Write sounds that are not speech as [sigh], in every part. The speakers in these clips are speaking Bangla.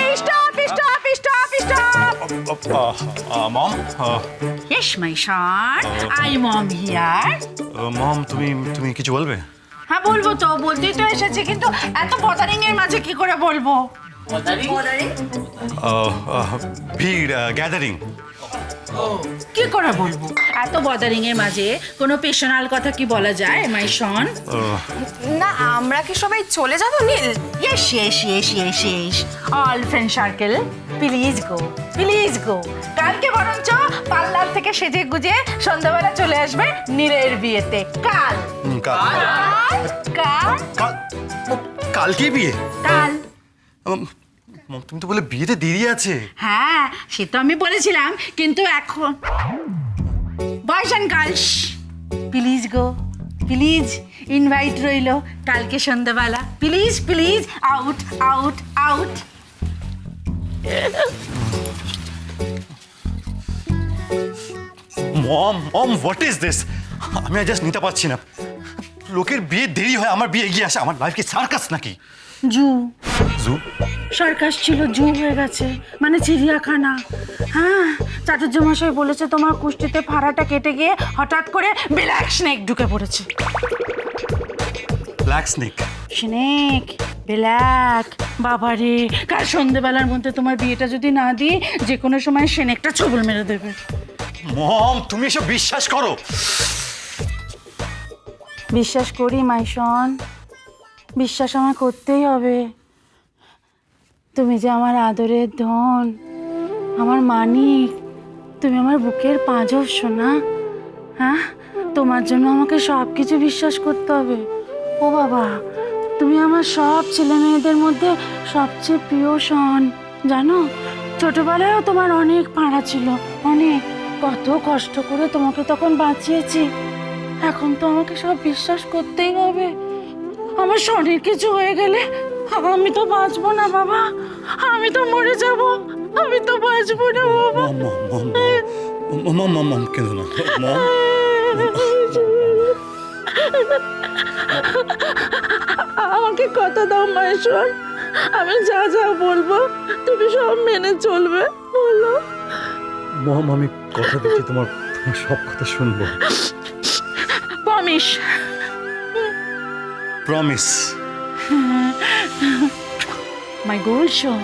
এই stop stop stop stop mom yes my son I mom here mom তুমি তুমি কিছু বলবে? হ্যাঁ বলব তো বলতেই তো এসেছি কিন্তু এত বদারিং এর মাঝে কি করে বলব? আহ, আহ, ভিড় গ্যাদারিং কি করে বলব? এত বদারিং এর মাঝে কোনো পেশনাল কথা কি বলা যায় মাই সন না আমরা কি সবাই চলে যাব Neel? Yes yes yes yes yes all friend circle please go please go কালকে বরঞ্চ পার্লার থেকে সেজে গুজে সন্ধ্যাবেলা চলে আসবে নীলের বিয়েতে। কাল। কাল। কাল? কালকে বিয়ে? কাল। মম, তুমি তো বলে বিয়েতে দেরি আছে। হ্যাঁ সে তো আমি বলেছিলাম কিন্তু এখন বয়স and girls please go please invite রইল কালকে সন্ধ্যাবেলা। Please please out out out mom mom what is this আমি জাস্ট নিতে পারছি না। লোকের বিয়ে দেরি হয় আমার বিয়ে এগিয়ে আসে আমার লাইফ কি সার্কাস নাকি? জু। জু? সার্কাস ছিল জু হয়ে গেছে মানে চিড়িয়াখানা। হ্যাঁ চাটুর্যমশাই বলেছে তোমার কুষ্টিতে ফাড়াটা কেটে গিয়ে হঠাৎ করে ব্ল্যাক স্নেক ঢুকে পড়েছে। ব্ল্যাক স্নেক স্নেক ব্ল্যাক বাবারে কাল সন্ধেবেলার মধ্যে তোমার বিয়েটা যদি না দিই যে কোনো সময় সেনেকটা ছবল মেরে দেবে। মম তুমি এসব বিশ্বাস করো। বিশ্বাস করি মাইশন বিশ্বাস আমার করতেই হবে। তুমি যে আমার আদরের ধন, আমার মানিক, তুমি আমার বুকের পাঁজর শোনা হ্যাঁ? তোমার জন্য আমাকে সব কিছু বিশ্বাস করতে হবে। ও বাবা, তুমি আমার সব ছেলে মেয়েদের মধ্যে সবচেয়ে প্রিয় শন, জানো? ছোটবেলায়ও তোমার অনেক পাড়া ছিল, অনেক। কত কষ্ট করে তোমাকে তখন বাঁচিয়েছি। এখন তো আমাকে সব বিশ্বাস করতেই হবে। আমার শরীর কিছু হয়ে গেলে আমি তো বাঁচবো না বাবা। আমি তো মরে যাব। আমি তো বাঁচবো না বাবা। মম মম কেন না। মম। আমাকে কথা দাও মায়েশ্বর। আমি যা যা বলব তুমি সব মেনে চলবে। বলো। মম আমি কথা দিচ্ছি তোমার তোমার সব কথা শুনব। promise promise my gold son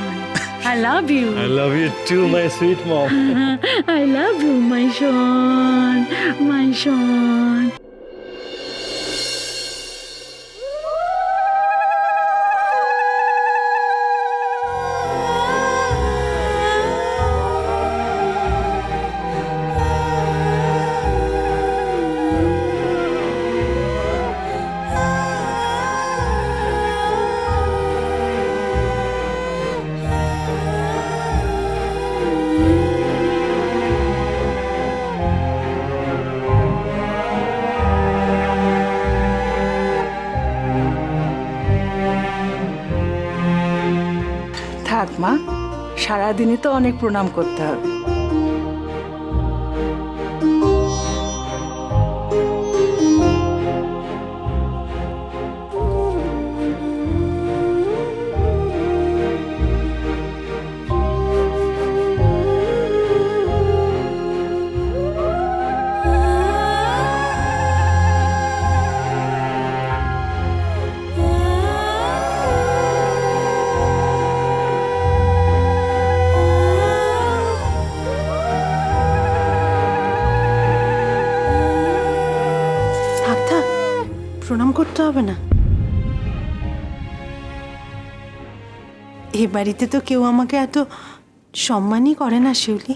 I love you I love you too my sweet mom [laughs] I love you my son my son সারাদিনই তো অনেক প্রণাম করতে হবে। এ বাড়িতে তো কেউ আমাকে এত সম্মানই করে না, শিউলি।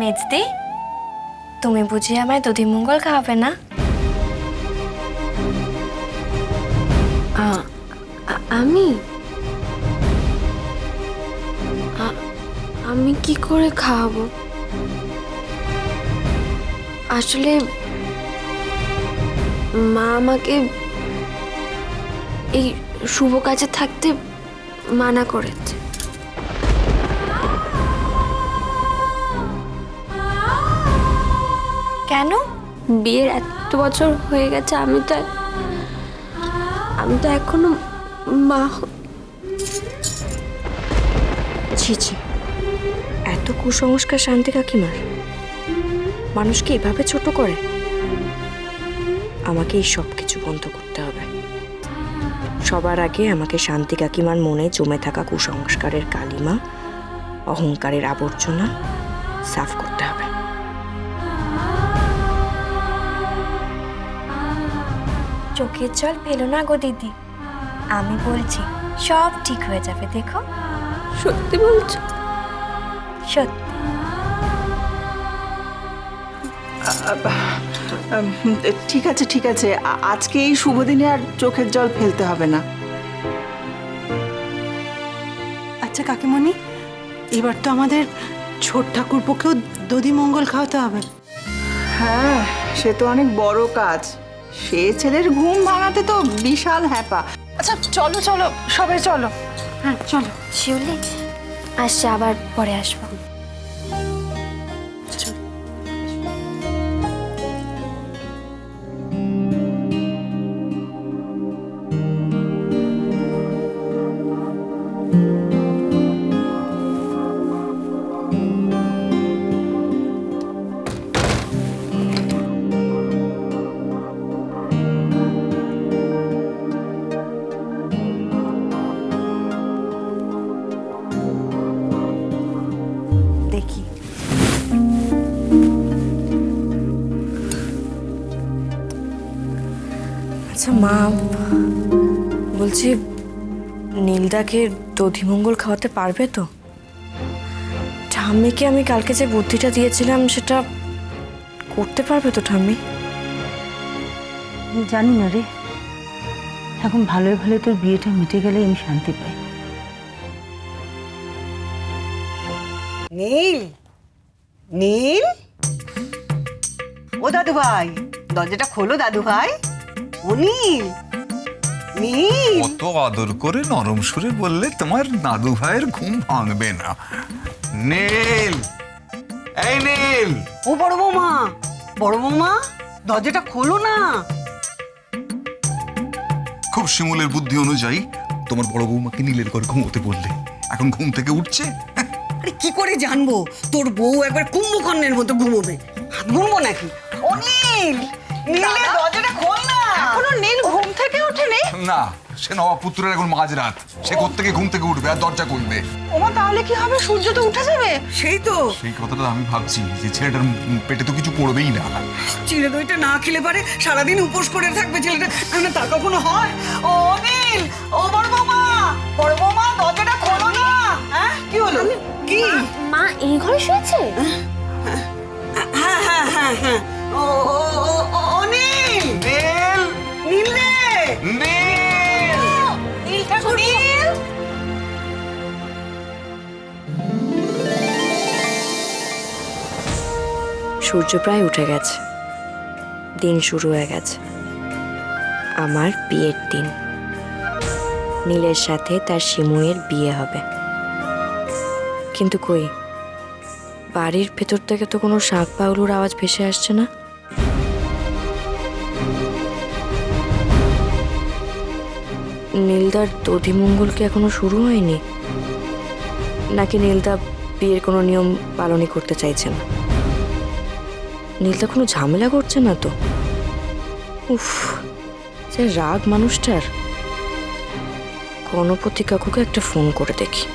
মেজদি, তুমি বুঝি আমায় দধিমঙ্গল খাওয়াবে না? আমি? আমি কি করে খাওয়াবো? আসলে মা আমাকে এই শুভ কাজে থাকতে মানা করেছে। কেন? বিয়ের এত বছর হয়ে গেছে, আমি তো আমি তো এখনও মা, ছি ছি। এত কুসংস্কার শান্তি কাকিমার। মানুষকে এভাবে ছোট করে? আমাকে এই সব কিছু বন্ধ করতে হবে। সবার আগে আমাকে শান্তি কাকিমার মনে জমে থাকা কুসংস্কারের কালিমা, অহংকারের আবর্জনা সাফ করতে হবে। চোখের জল পেল না গো দিদি। আমি বলছি সব ঠিক হয়ে যাবে দেখো। সত্যি বলছো? সত্যি। ঠিক আছে ঠিক আছে। আজকে এই শুভ দিনে আর চোখের জল ফেলতে হবে না। আচ্ছা কাকিমণি এবার তো আমাদের ছোট ঠাকুর পক্ষেও দধি মঙ্গল খাওয়াতে হবে। হ্যাঁ সে তো অনেক বড় কাজ। সে ছেলের ঘুম ভাঙাতে তো বিশাল হ্যাপা। আচ্ছা চলো চলো সবাই চলো। হ্যাঁ চলো। শিউলি আসছে আবার পরে আসব। আচ্ছা মা বলছি নীলদাকে দধিমঙ্গল খাওয়াতে পারবে তো? ঠাম্মিকে আমি কালকে যে বুদ্ধিটা দিয়েছিলাম সেটা করতে পারবে তো ঠাম্মি? জানি না রে। এখন ভালোই ভালো তোর বিয়েটা মিটে গেলে আমি শান্তি পাই। নীল নীল? ও দাদু ভাই দরজাটা খোলো দাদু ভাই ও নীল? নীল কত আদর করে নরম সুরে বললে তোমার দাদু ভাইয়ের ঘুম ভাঙবে না। নীল! এই নীল! ও বড় বৌমা বড় বৌমা দরজাটা খোলো না। খুব শিমুলের বুদ্ধি অনুযায়ী তোমার বড় বৌমাকে নীলের ঘর ঘুমোতে বললে। এখন ঘুম থেকে উঠছে? আরে কি করে জানব? তোর বউ একবার কুম্ভকর্ণের মতো ঘুমোবে। হাত গুনবো নাকি? ও নীল! নীলের এখনও নীল ঘুম থেকে ওঠেনি? না সে নবাবপুত্রের এখন মাঝরাত। সে কোত্থেকে ঘুম থেকে উঠবে আর দরজা খুলবে। ওমা তাহলে কি হবে? সূর্য তো উঠে যাবে? সেই তো। সেই কথাটা আমি ভাবছি যে ছেলেটার পেটে তো কিছু পড়বেই না। চিড়ে দইটা না খেলে পারে সারাদিন উপোস করে থাকবে ছেলেটা। না তা কখনো হয়? ও নীল ও বড় বৌমা! বড় বৌমা দরজাটা খোলো না! হ্যাঁ? কি হলো? কি? মা এই ঘরে শুয়েছে? হ্যাঁ হ্যাঁ হ্যাঁ হ্যাঁ। ও ও ও ও সূর্য প্রায় উঠে গেছে। দিন শুরু হয়ে গেছে। আমার বিয়ের দিন। নীলের সাথে তার শিমুয়ের বিয়ে হবে। কিন্তু কই? বাড়ির ভেতর থেকে তো কোনো শাঁখ পাউলুর আওয়াজ ভেসে আসছে না? নীলদার দধিমঙ্গল কি এখনও শুরু হয়নি? নাকি নীলদা বিয়ের কোনো নিয়ম পালনই করতে চাইছে না? নীলদা কোনো ঝামেলা করছে না তো? উফ, যে রাগ মানুষটার। গণপতি কাকুকে একটা ফোন করে দেখি।